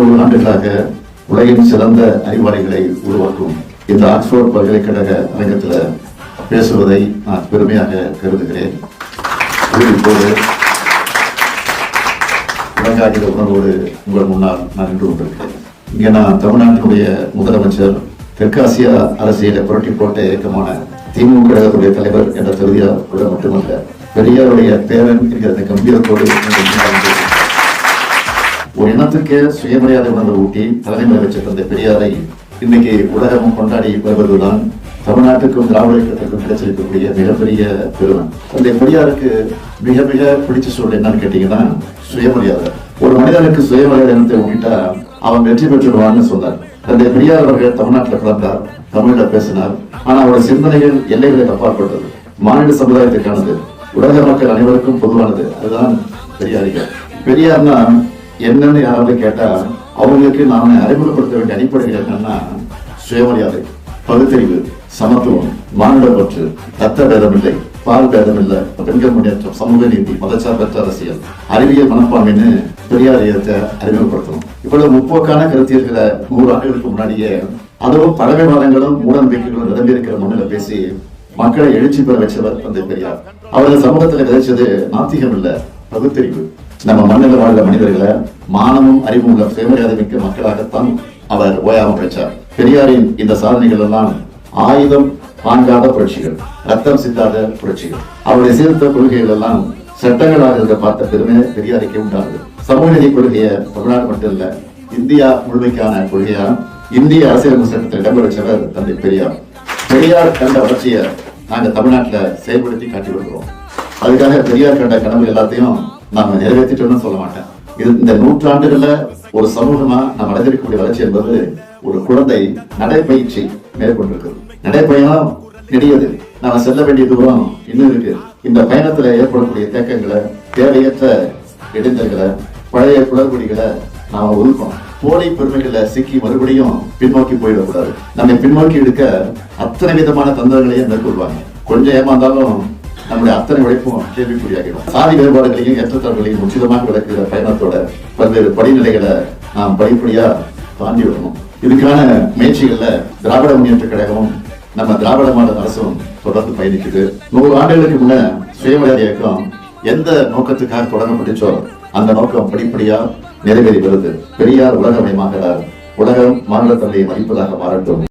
ஆண்டுகளாக உலகின் சிறந்த அறிவாளிகளை உருவாக்கும் இந்த ஆக்ஸ்போர்ட் பல்கலைக்கழக அரங்கத்தில் பேசுவதை நான் பெருமையாக கருதுகிறேன். இப்போது விளங்காகிற உணர்வோடு உங்கள் முன்னால் நான் நின்று கொண்டிருக்கிறேன். இங்கே நான் தமிழ்நாட்டினுடைய முதலமைச்சர் தெற்காசியா அரசியலை புரட்டி போட்ட இயக்கமான திமுக கழகத்துடைய தலைவர் என்ற தகுதியாக கூட மட்டுமல்ல பெரியாருடைய பேரன் என்கிற இந்த கம்பீரத்தோடு ஒரு இனத்துக்கு சுயமரியாதை உணர்வு ஊட்டி தலைமை வச்சிருந்த தந்தை பெரியாரை இன்னைக்கு உலகமும் கொண்டாடி வருவதுதான் தமிழ்நாட்டுக்கும் திராவிட இயக்கத்திற்கும் கிடைச்சிருக்கக்கூடிய மிகப்பெரிய பெருமை. தந்தை பெரியாருக்கு மிக மிக பிடிச்ச சூழல் என்னன்னு கேட்டீங்கன்னா சுயமரியாதை. ஒரு மனிதனுக்கு சுயமரியாதை இனத்தை ஊட்டிட்டா அவன் வெற்றி பெற்றுடுவான்னு சொன்னார். தந்தை பெரியார் அவர்கள் தமிழ்நாட்டில் பிறந்தார் தமிழ்ல பேசினார். ஆனா அவருடைய சிந்தனைகள் எல்லைகளை தப்பாற்பட்டது. மாநில சமுதாயத்துக்கானது உலக மக்கள் அனைவருக்கும் பொதுவானது. அதுதான் பெரியாரிகள். பெரியார்னா என்னன்னு யாராவது கேட்டா அவங்களுக்கு நாம அறிமுகப்படுத்த வேண்டிய அடிப்படைகள் என்னன்னா சுயமரியாதை பகுத்தறிவு சமத்துவம் மானுட பற்று தத்த பேதமில்லை பால் பேதமில்லை பெண்கள் முன்னேற்றம் சமூக நீதி மதச்சார்பற்ற அரசியல் அறிவியல் மனப்பான்மைன்னு பெரியார் இயக்கத்தை அறிமுகப்படுத்தணும். இவ்வளவு முற்போக்கான கருத்தியல்களை நூறு ஆண்டுகளுக்கு முன்னாடியே அதுவும் பழமைவாதங்களும் மூட நம்பிக்கைகளும் நிரம்பி இருக்கிற மண்ணில பேசி மக்களை எழுச்சி பெற வச்சவர் தந்தை பெரியார். அவரது சமூகத்துல கிடைச்சது நாத்திகம் இல்ல பகுத்தறிவு. நம்ம மண்ணில் வாழ்ந்த மனிதர்களை மானமும் அறிவும் உள்ள சுயமரியாதை மிக்க மக்களாகத்தான் அவர் ஓயாம பேச்சார் பெரியாரின் இந்த சாதனைகள் எல்லாம் ஆயுதம் ஆண்டாத புரட்சிகள் ரத்தம் சிந்தாத புரட்சிகள். அவருடைய சீர்த்த கொள்கைகள் எல்லாம் சட்டங்களாக இருக்க பார்த்த பெருமை பெரியாருக்கு உண்டானது. சமூக நீதி கொள்கையை தமிழ்நாடு மட்டும் இல்ல இந்தியா முழுமைக்கான கொள்கையா இந்திய அரசியலமைப்பு சட்டத்தில் இடம்பெற தந்தை பெரியார். பெரியார் கண்ட வளர்ச்சியை நாங்க தமிழ்நாட்டுல செயல்படுத்தி காட்டி வருகிறோம் அதுக்காக பெரியார் கண்ட கனவு எல்லாத்தையும் நாம நிறைவேற்றிட்டோம்னு சொல்ல மாட்டேன். இது இந்த நூற்றாண்டுகள்ல ஒரு சமூகமா நாம் அடைந்திருக்கக்கூடிய வளர்ச்சி என்பது ஒரு குழந்தை நடைப்பயிற்சி மேற்கொண்டிருக்கிறது. நடைப்பயணம் நெடியது. நாம செல்ல வேண்டிய தூரம் இன்னும் இருக்கு. இந்த பயணத்துல ஏற்படக்கூடிய தேக்கங்களை தேவையற்ற இடைஞ்சல்களை பழைய குளறுபடிகளை நாம ஒதுக்கணும். போலி பெருமைகளை சிக்கி மறுபடியும் பின்னோக்கி போயிடக்கூடாது. நம்மை பின்னோக்கி எடுக்க அத்தனை விதமான தந்திரங்களையும் மேற்கொள்வாங்க. கொஞ்சம் ஏமாந்தாலும் நம்முடைய அத்தனை உழைப்பும் கேள்விக்குறியாகிடும். சாதி வேறுபாடுகளையும் ஏற்றத்தாழ்வுகளையும் உச்சிதமாக விளக்குகிற பயணத்தோட பல்வேறு படிநிலைகளை நாம் படிப்படியா தாண்டி வரணும். இதுக்கான முயற்சிகள்ல திராவிட முன்னேற்ற கழகமும் நம்ம திராவிட மாடல் அரசும் தொடர்ந்து பயணிக்குது. நூறு ஆண்டுகளுக்கு முன்ன சுயமரியாதை இயக்கம் எந்த நோக்கத்துக்காக தொடங்கப்பட்டுச்சோ அந்த நோக்கம் படிப்படியா நிறைவேறி வருது. பெரியார் உலகமயமாகிறார் உலகம் மாநில தந்தையை மதிப்பதாக மாறட்டும்.